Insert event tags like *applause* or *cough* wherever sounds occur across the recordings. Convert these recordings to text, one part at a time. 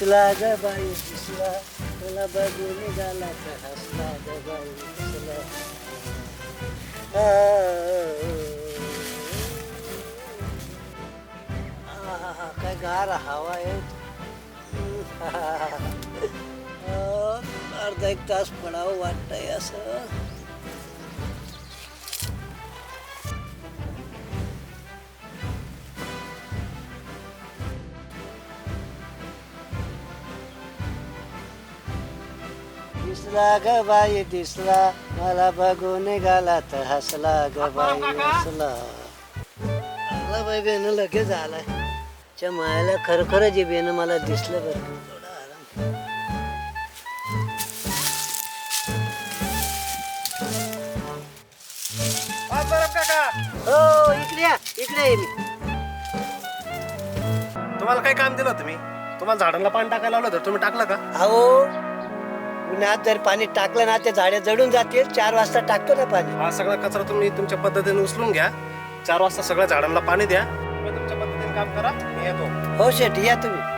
दिसला ग बाई दिसला तुला बघून निघाला तर हसला ग बाई दिसला आहा, काय गार हवा आहे अर्धा एक तास पडावं वाटतंय असं. दिसला ग बाई दिसला. मला बघून तर हसला ग बाई हसला. आला बाई बेन लगेच आलाय च्या मायाला खरं खरं जे बेन मला दिसलं बरं. थोडा आराम काका. हो इकडे या इकडे ये मी. तुम्हाला काय काम दिलं मी? तुम्हाला झाडांना पाणी टाकायला लावलं होतं तुम्ही टाकलं का? अहो उन्हात जर पाणी टाकलं ना ते झाडे जडून जातील. चार वाजता टाकतो ना पाणी. हा सगळा कचरा तुम्ही तुमच्या पद्धतीने उचलून घ्या. चार वाजता सगळ्या झाडांना पाणी द्या. तुम्ही तुमच्या पद्धतीने काम करा. मी येतो. हो शेठ या तुम्ही.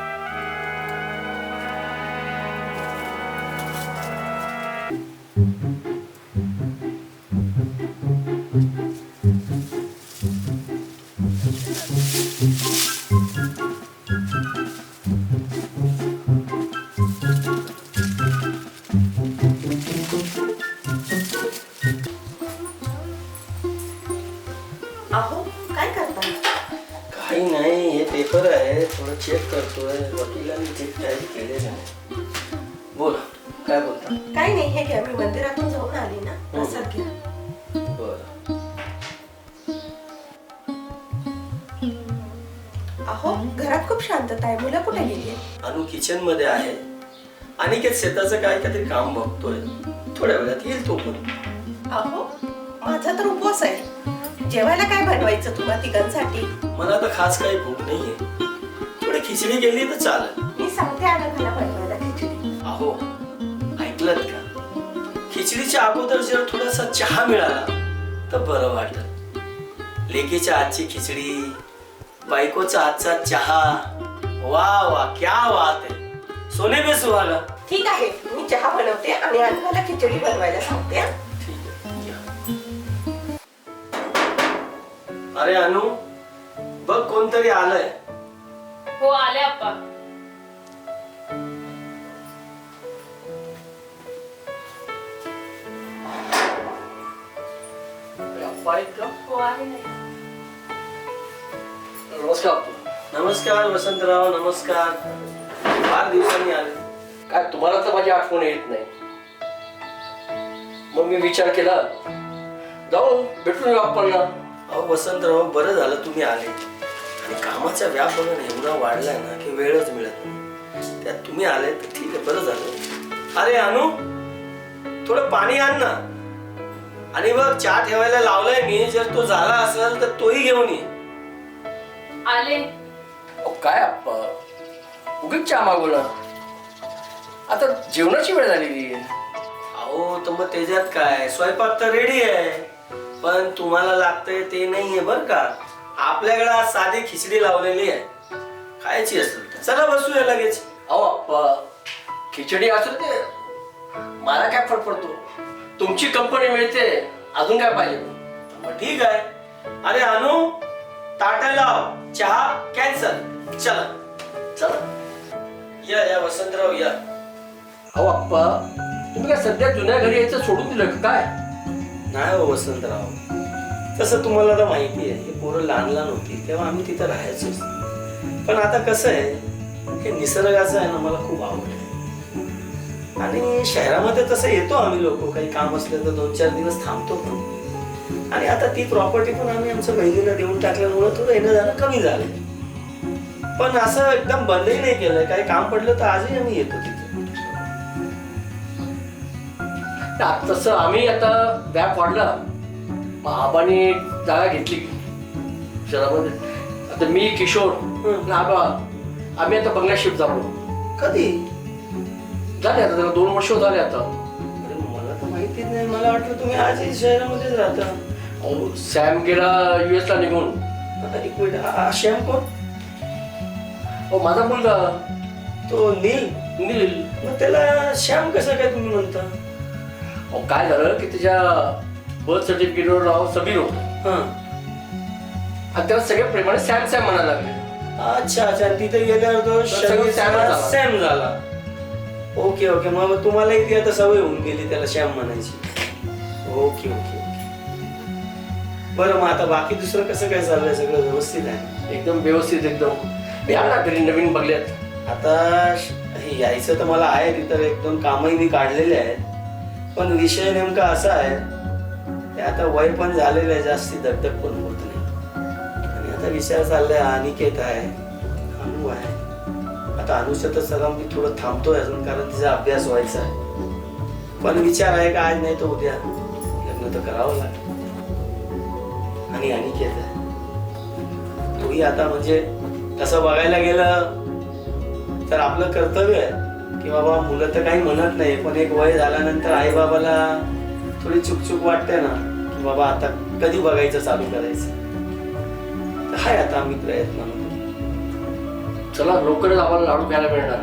काही केले नाही बोला काय बोलता? काय नाही हे घ्या मी मंदिरातून जाऊन आली ना प्रसाद घ्या. बरं. अहो घरात खूप शांतता आहे मुलं कुठे गेली अनु किचनमध्ये आहे. अनिकेत शेताचं काय काहीतरी काम बघतोय. थोड्या वेळात येईल तो पण. अहो माझा तर उपवास आहे. जेवायला काय बनवायचं तुम्हा तिघांसाठी? मला आता खास काही भूक नाहीये. थोडी खिचडी गेली तर चालेल. सांगते बनवायला खिचडी अहो ऐकलत का? खिचडीच्या अगोदर जर थोडासा चहा मिळाला तर बरं वाटत लेकीच्या आजची खिचडी बायकोचा आजचा चहा. वा वा क्या बात आहे. सोने पे सुहागा ठीक आहे मी चहा बनवते आणि आनंदाला खिचडी बनवायला सांगते हं? ठीक आहे या. अरे अनु बघ कोणतरी आलंय. हो आले आप्पा. हो आहे ना. नमस्कार. वसंतराव नमस्कार. फार दिवसांनी आले. काय तुम्हाला तर माझी आठवण येत नाही. मग मी विचार केला. जाऊ भेटून येऊ आपण अहो वसंतराव बरं झालं तुम्ही आले. आणि कामाचा व्याप बघा ना एवढा वाढलाय ना की वेळच मिळत नाही. त्यात तुम्ही आले तर ठीक आहे बरं झालं. अरे अनु थोडं पाणी आण ना. आणि बघ चहा ठेवायला लावलाय मी जर तो झाला असेल तर तोही घेऊन ये. आले. अहो, काय आप्पा? उगीच चहा मागवला. आता जेवणाची वेळ झालेली आहे. अहो तर मग त्याच्यात काय? स्वयंपाक तर रेडी आहे. पण तुम्हाला लागतंय ते नाहीये बर का? आपल्याकडे आज साधी खिचडी लावलेली आहे. खायची असेल तर. चला बसूया लगेच. अहो आप्पा खिचडी असेल ते मला काय फरक पडतो? तुमची कंपनी मिळते अजून काय पाहिजे? मग ठीक आहे. अरे अनु ताट लाव. चहा कॅन्सल चला. चला. या या वसंतराव या. अहो आप्पा तुम्ही काय सध्या जुन्या घरी यायचं सोडून दिलं का काय? नाही हो वसंतराव. तसं तुम्हाला तर माहिती आहे हे पोरं लहान लहान होती तेव्हा आम्ही तिथं राहायचोच. पण आता कसं आहे हे निसर्गाचं आहे ना मला खूप आवड आहे आणि शहरामध्ये तसं येतो आम्ही लोक. काही काम असलं तर दोन चार दिवस थांबतो पण. आणि आता ती प्रॉपर्टी पण आम्ही आमच्या बहिणीला देऊन टाकल्यामुळं थोडं येणं जाणं कमी झालंय. पण असं एकदम बंदही नाही केलंय. काही काम पडलं तर आजही आम्ही येतो तिथे. तसं आम्ही आता व्याप वाढला. मग आबाने जागा घेतली. शहरामध्ये. आता मी किशोर आबा आम्ही आता बंगल्यात शिफ्ट झालो. कधी? झाले आता त्याला दोन वर्ष झाले आता. अरे मला तर माहितीच नाही मला वाटलं तुम्ही आजही शहरामध्येच राहता. अहो, सॅम गेला युएस ला निघून. आता एक मिनिट हा- हा श्याम कोण? अहो माझा मुलगा. तो नील. नील. मग त्याला श्याम कसं काय तुम्ही म्हणता? अहो, काय झालं की त्याच्या बर्थ सर्टिफिकेटवर नाव समीर होतं. हा. आणि त्याला सगळे प्रेमाने सॅम सॅम म्हणायला लागले. अच्छा अच्छा आणि तिथे गेल्यावर तो सगळं सॅम झाला. सॅम झाला. Okay okay. मग तुम्हालाही ती आता सवय होऊन गेली त्याला श्याम म्हणायची. Okay okay okay. बरं मग आता बाकी दुसरं कसं काय चाललंय? सगळं व्यवस्थित आहे? एकदम व्यवस्थित एकदम. या ना घरी नवीन बघल्यात. आता श- यायचं तर मला आहे तिथं एक दोन कामही मी काढलेले आहेत. पण विषय नेमका असा आहे ते आता वय पण झालेलं आहे जास्ती दगदग पण होत नाही. आणि आता विचार चाललाय अनिकेत आहे अनु आहे. आता अनुचं तर सगळं मी थोडं थांबतोय अजून कारण तिचा अभ्यास व्हायचा आहे. पण विचार आहे का आज नाही तर उद्या. लग्न तर करावं लागेल. आणि अनिकेत आहे तोही आता म्हणजे तसं बघायला गेलं तर आपलं कर्तव्य आहे की बाबा मुलं तर काही म्हणत नाही पण एक वय झाल्यानंतर आई बाबाला थोडी चुकचुक वाटते ना की बाबा आता कधी बघायचं चालू करायचं. तर हाय आता आम्ही प्रयत्न. चला लवकरच आम्हाला लाडू खायला मिळणार.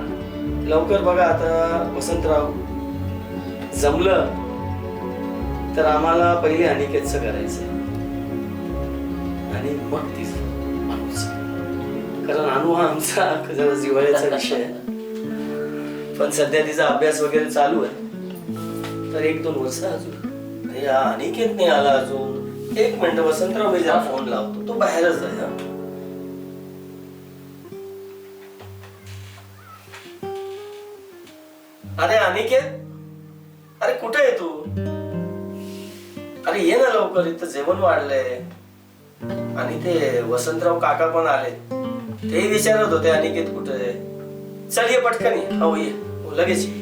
लवकर बघा आता वसंतराव. जमलं तर आम्हाला पहिले अनिकेतचं करायचं आणि मग तीच अनुचं. कारण अनु हा आमचा *laughs* जरा जिव्हाळ्याचा विषय आहे. पण सध्या तिचा अभ्यास वगैरे चालू आहे. तर एक दोन वर्ष अजून. अनिकेत नाही आला अजून. एक मिनिट वसंतराव मी जरा फोन लावतो तो बाहेरच आहे अरे अनिकेत? अरे कुठे आहे तू? अरे ये ना लवकर इथं जेवण वाढलंय. आणि ते वसंतराव काका पण आले. तेही विचारत होते अनिकेत कुठे आहे. चल ये पटकन ये. हो ये. हो, लगेच ये.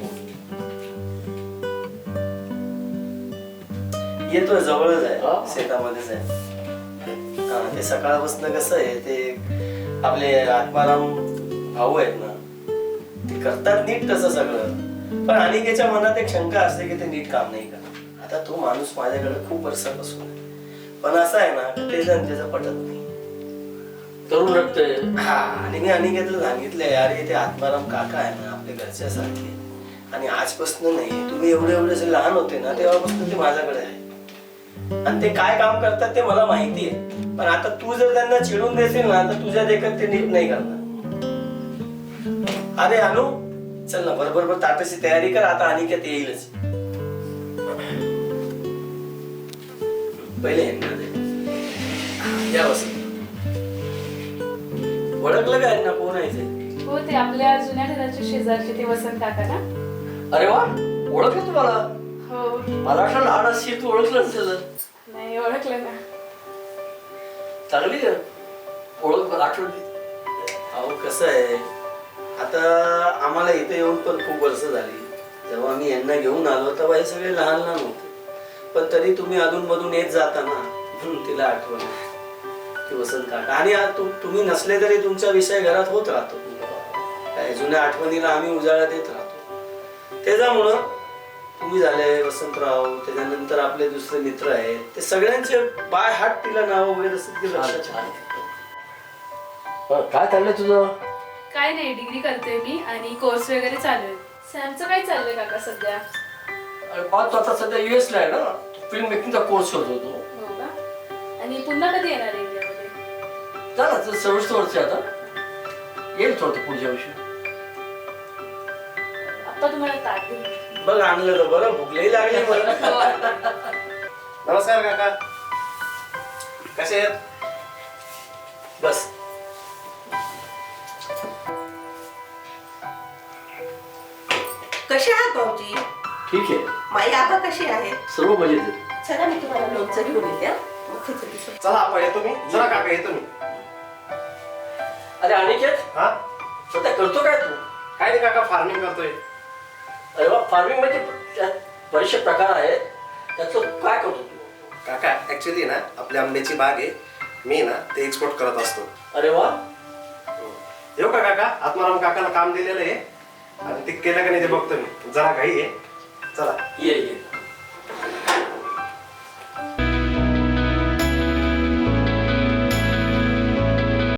येतोय जवळच. आहे. शेतामध्येच आहे. हा ते सकाळपासून कसं आहे ते आपले आत्माराम भाऊ आहेत ना ते करतात नीट तसं सगळं. पण अनिकेच्या मनात एक शंका असते की ते नीट काम नाही करत. आता तो माणूस माझ्याकडे खूप वर्षापासून आहे. पण असं आहे ना की ते जण त्याचं पटत नाही. तरुण रक्तय हा आणि मी अनिकेतला सांगितलंय अरे ते आत्माराम काका आहे ना आपल्या घरच्या सारखे. आणि आजपासून नाही तुम्ही एवढे एवढे जे लहान होते ना तेव्हापासून ते माझ्याकडे आहे. आणि ते काय काम करतात ते मला माहिती आहे. पण आता तू जर त्यांना चिडून देशील ना तर तुझ्या देखत ते नीट नाही करणार. अरे अनु चल ना बरोबर बरोबर ताटाची तयारी कर आता अनिकेत येईलच. पहिले दे. या वसंत ओळखलं काय ना कोण आहे ते? हो ते आपल्या जुन्या घराच्या शेजारचे ते वसंत काका ना? अरे वा ओळखलं तुम्हाला? हो. मला वाटलं लहान असशील तू ओळखलं नसेल. नाही ओळखलं ना. चांगली आहे. ओळख आठवली अहो कसं आहे? आता आम्हाला इथे येऊन पण खूप वर्ष झाली. जेव्हा मी यांना घेऊन आलो तेव्हा हे सगळे लहान लहान होते. पण तरी तुम्ही अधून मधून येत जाता ना म्हणून तिला आठवण. की वसंत काका. आणि तु- तुम्ही नसले तरी तुमचा विषय घरात होत राहतो. काय जुन्या आठवणीला आम्ही उजाळा देत राहतो. त्याच्यामुळं तुम्ही झाले वसंतराव त्याच्यानंतर आपले दुसरे मित्र आहेत. ते सगळ्यांचे बाय हात तिला नाव वगैरे काय चाललंय तुझं? काय नाही डिग्री करते मी आणि कोर्स वगैरे चालू आहे. सॅमचं काय चाललंय काका सध्या? अरे बा तू आता सध्या युएस ला आहे ना फिल्म मेकिंगचा कोर्स करतो तो. हो का? आणि पुन्हा कधी येणार आहे इंडियामध्ये? झालं तर सव्वीस वर्ष आहे आता. येईल थोडं पुढच्या वर्षी. आता तुम्हाला ताट देईन. बघ आणलं तर बरं भूकही लागली मला. *laughs* नमस्कार काका. कसे आहेत? बस. कसे आहात भाऊजी? ठीक आहे. माई आबा कशी आहेत? सर्व मजेत आहे चला मी तुम्हाला लोणचं घेऊन येते हं. मग खिचडी सोबत. चला आपण येतो मी. चला काका येतो मी. अरे अनिकेत? हा? सध्या करतो काय तू? काय नाही काका फार्मिंग करतोय? अरे वा फार्मिंगमध्ये त्यात बरेचसे प्रकार आहेत. त्याचं काय करतो तू? काका ऍक्च्युली ना आपल्या आंब्याची बाग आहे. मी ना ते एक्सपोर्ट करत असतो. अरे वा. येऊ का काका? आत्माराम काकाला काम दिलेलं आहे. आणि ते केलं का नाही ते बघतो मी. जरा घाई आहे. चला. ये ये.